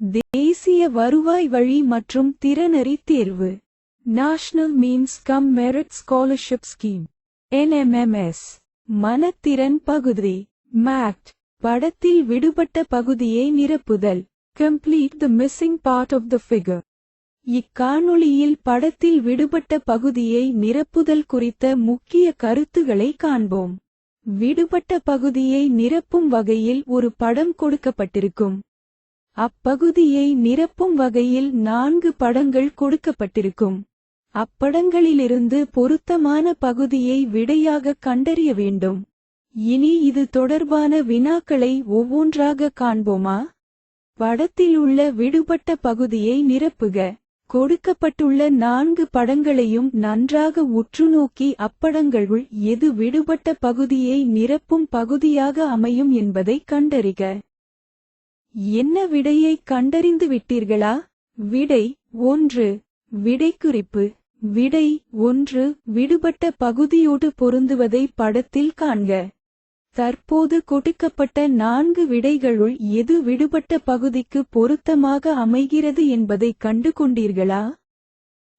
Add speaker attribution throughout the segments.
Speaker 1: தேசிய வருவாய் வழி மற்றும் திறனறி தேர்வு. National means cum merit scholarship scheme NMMS மனத்திறன் பகுதி. மேக்ட் படத்தில் விடுபட்ட பகுதியை நிரப்புதல். Complete the missing part of the figure இக்காணொளியில் படத்தில் விடுபட்ட பகுதியை நிரப்புதல் குறித்த முக்கிய கருத்துகளை காண்போம். விடுபட்ட பகுதியை நிரப்பும் வகையில் ஒரு படம் கொடுக்கப்பட்டிருக்கும். அப்பகுதியை நிரப்பும் வகையில் நான்கு படங்கள் கொடுக்கப்பட்டிருக்கும். அப்படங்களிலிருந்து பொருத்தமான பகுதியை விடையாக கண்டறிய வேண்டும். இனி இது தொடர்பான வினாக்களை ஒவ்வொன்றாக காண்போமா? படத்தில் உள்ள விடுபட்ட பகுதியை நிரப்புக. கொடுக்கப்பட்டுள்ள நான்கு படங்களையும் நன்றாக உற்றுநோக்கி அப்படங்களுள் எது விடுபட்ட பகுதியை நிரப்பும் பகுதியாக அமையும் என்பதை கண்டறிக. என்ன விடையை கண்டறிந்து விட்டீர்களா? விடை ஒன்று விடைக்குறிப்பு. விடை ஒன்று விடுபட்ட பகுதியோடு பொருந்துவதை படத்தில் காண்க. தற்போது கொடுக்கப்பட்ட நான்கு விடைகளுள் எது விடுபட்ட பகுதிக்கு பொருத்தமாக அமைகிறது என்பதை கண்டு கொண்டீர்களா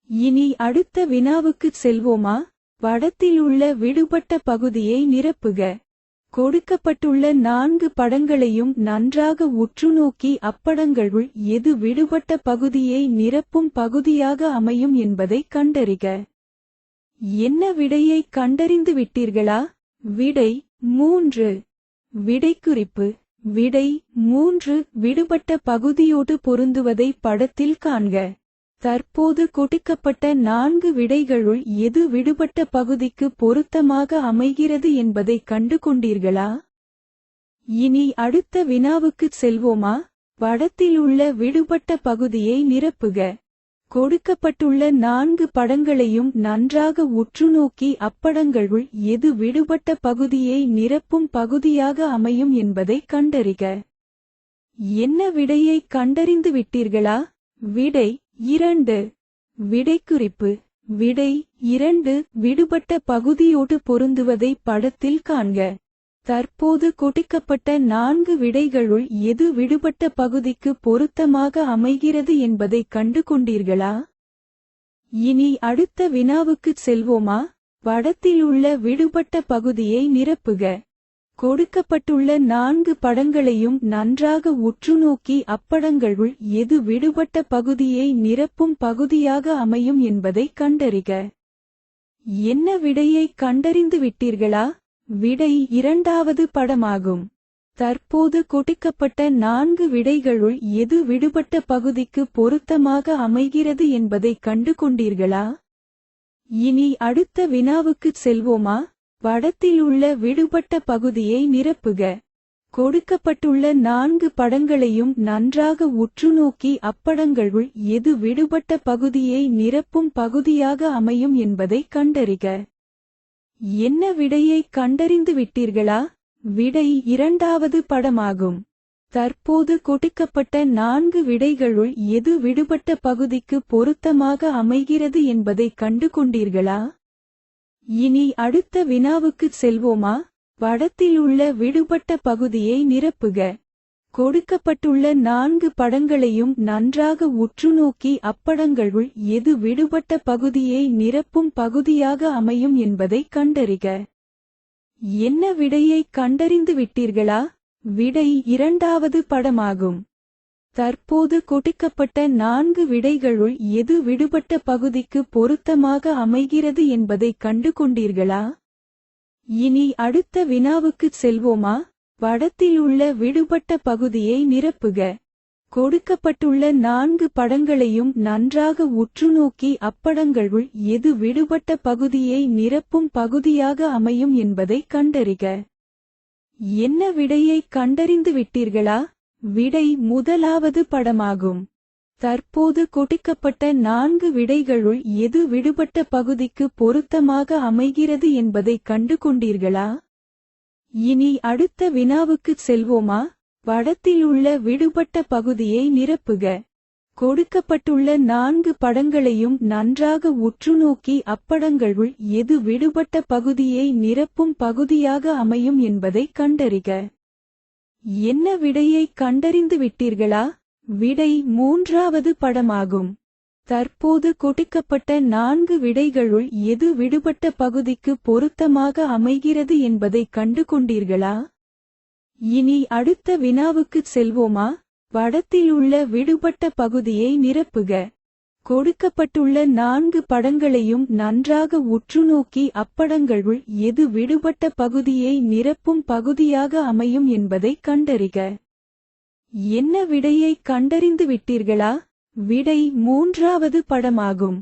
Speaker 1: இனி அடுத்த வினாவுக்குச் செல்வோமா? படத்தில் உள்ள விடுபட்ட பகுதியை நிரப்புக. கொடுக்கப்பட்டுள்ள நான்கு படங்களையும் நன்றாக உற்றுநோக்கி அப்படங்களுள் எது விடுபட்ட பகுதியை நிரப்பும் பகுதியாக அமையும் என்பதை கண்டறிக. என்ன விடையை கண்டறிந்து விட்டீர்களா? விடை மூன்று. விடைக்குறிப்பு. விடை மூன்று விடுபட்ட பகுதியோடு பொருந்துவதை படத்தில் காண்க. தற்போது கொடுக்கப்பட்ட நான்கு விடைகளுள் எது விடுபட்ட பகுதிக்கு பொருத்தமாக அமைகிறது என்பதை கண்டு கொண்டீர்களா இனி அடுத்த வினாவுக்குச் செல்வோமா? படத்தில் உள்ள விடுபட்ட பகுதியை நிரப்புக. கொடுக்கப்பட்டுள்ள நான்கு படங்களையும் நன்றாக உற்றுநோக்கி அப்படங்களுள் எது விடுபட்ட பகுதியை நிரப்பும் பகுதியாக அமையும் என்பதை கண்டறிக. என்ன விடையை கண்டறிந்து விட்டீர்களா விடை இரண்டு. விடைக்குறிப்பு. விடை இரண்டு விடுபட்ட பகுதியோடு பொருந்துவதை படத்தில் காண்க. தற்போது கொடுக்கப்பட்ட நான்கு விடைகளுள் எது விடுபட்ட பகுதிக்கு பொருத்தமாக அமைகிறது என்பதை கண்டு கொண்டீர்களா இனி அடுத்த வினாவுக்குச் செல்வோமா? படத்தில் உள்ள விடுபட்ட பகுதியை நிரப்புக. கொடுக்கப்பட்டுள்ள நான்கு படங்களையும் நன்றாக உற்றுநோக்கி அப்படங்களுள் எது விடுபட்ட பகுதியை நிரப்பும் பகுதியாக அமையும் என்பதை கண்டறிக. என்ன விடையை கண்டறிந்து விட்டீர்களா? விடை இரண்டாவது படமாகும். தற்போது கொடுக்கப்பட்ட நான்கு விடைகளுள் எது விடுபட்ட பகுதிக்கு பொருத்தமாக அமைகிறது என்பதை கண்டு கொண்டீர்களா இனி அடுத்த வினாவுக்குச் செல்வோமா? படத்தில் உள்ள விடுபட்ட பகுதியை நிரப்புக. கொடுக்கப்பட்டுள்ள நான்கு படங்களையும் நன்றாக உற்றுநோக்கி அப்படங்களுள் எது விடுபட்ட பகுதியை நிரப்பும் பகுதியாக அமையும் என்பதை கண்டறிக. என்ன விடையை கண்டறிந்து விட்டீர்களா? விடை இரண்டாவது படமாகும். தற்போது கொடுக்கப்பட்ட நான்கு விடைகளுள் எது விடுபட்ட பகுதிக்கு பொருத்தமாக அமைகிறது என்பதை கண்டு கொண்டீர்களா இனி அடுத்த வினாவுக்குச் செல்வோமா? படத்தில் உள்ள விடுபட்ட பகுதியை நிரப்புக. கொடுக்கப்பட்டுள்ள நான்கு படங்களையும் நன்றாக உற்றுநோக்கி அப்படங்களுள் எது விடுபட்ட பகுதியை நிரப்பும் பகுதியாக அமையும் என்பதை கண்டறிக. என்ன விடையை கண்டறிந்து விட்டீர்களா விடை இரண்டாவது படமாகும். தற்போது கொடுக்கப்பட்ட நான்கு விடைகளுள் எது விடுபட்ட பகுதிக்கு பொருத்தமாக அமைகிறது என்பதை கண்டு கொண்டீர்களா இனி அடுத்த வினாவுக்குச் செல்வோமா? படத்தில் உள்ள விடுபட்ட பகுதியை நிரப்புக. கொடுக்கப்பட்டுள்ள நான்கு படங்களையும் நன்றாக உற்றுநோக்கி அப்படங்களுள் எது விடுபட்ட பகுதியை நிரப்பும் பகுதியாக அமையும் என்பதை கண்டறிக. என்ன விடையை கண்டறிந்து விட்டீர்களா விடை முதலாவது படமாகும். தற்போது கொடுக்கப்பட்ட நான்கு விடைகளுள் எது விடுபட்ட பகுதிக்கு பொருத்தமாக அமைகிறது என்பதை கண்டு கொண்டீர்களா இனி அடுத்த வினாவுக்குச் செல்வோமா? படத்தில் உள்ள விடுபட்ட பகுதியை நிரப்புக. கொடுக்கப்பட்டுள்ள நான்கு படங்களையும் நன்றாக உற்றுநோக்கி அப்படங்களுள் எது விடுபட்ட பகுதியை நிரப்பும் பகுதியாக அமையும் என்பதை கண்டறிக. என்ன விடையை கண்டறிந்து விட்டீர்களா? விடை மூன்றாவது படமாகும். தற்போது கொடுக்கப்பட்ட நான்கு விடைகளுள் எது விடுபட்ட பகுதிக்கு பொருத்தமாக அமைகிறது என்பதை கண்டு கொண்டீர்களா இனி அடுத்த வினாவுக்குச் செல்வோமா? படத்திலுள்ள விடுபட்ட பகுதியை நிரப்புக. கொடுக்கப்பட்டுள்ள நான்கு படங்களையும் நன்றாக உற்றுநோக்கி அப்படங்களுள் எது விடுபட்ட பகுதியை நிரப்பும் பகுதியாக அமையும் என்பதை கண்டறிக. என்ன விடையை கண்டறிந்து விட்டீர்களா? விடை மூன்றாவது படமாகும்.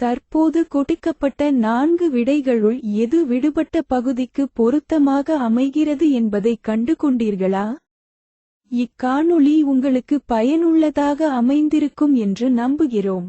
Speaker 1: தற்போது கொடுக்கப்பட்ட நான்கு விடைகளுள் எது விடுபட்ட பகுதிக்கு பொருத்தமாக அமைகிறது என்பதை கண்டு கொண்டீர்களா இக்காணொளி உங்களுக்கு பயனுள்ளதாக அமைந்திருக்கும் என்று நம்புகிறோம்.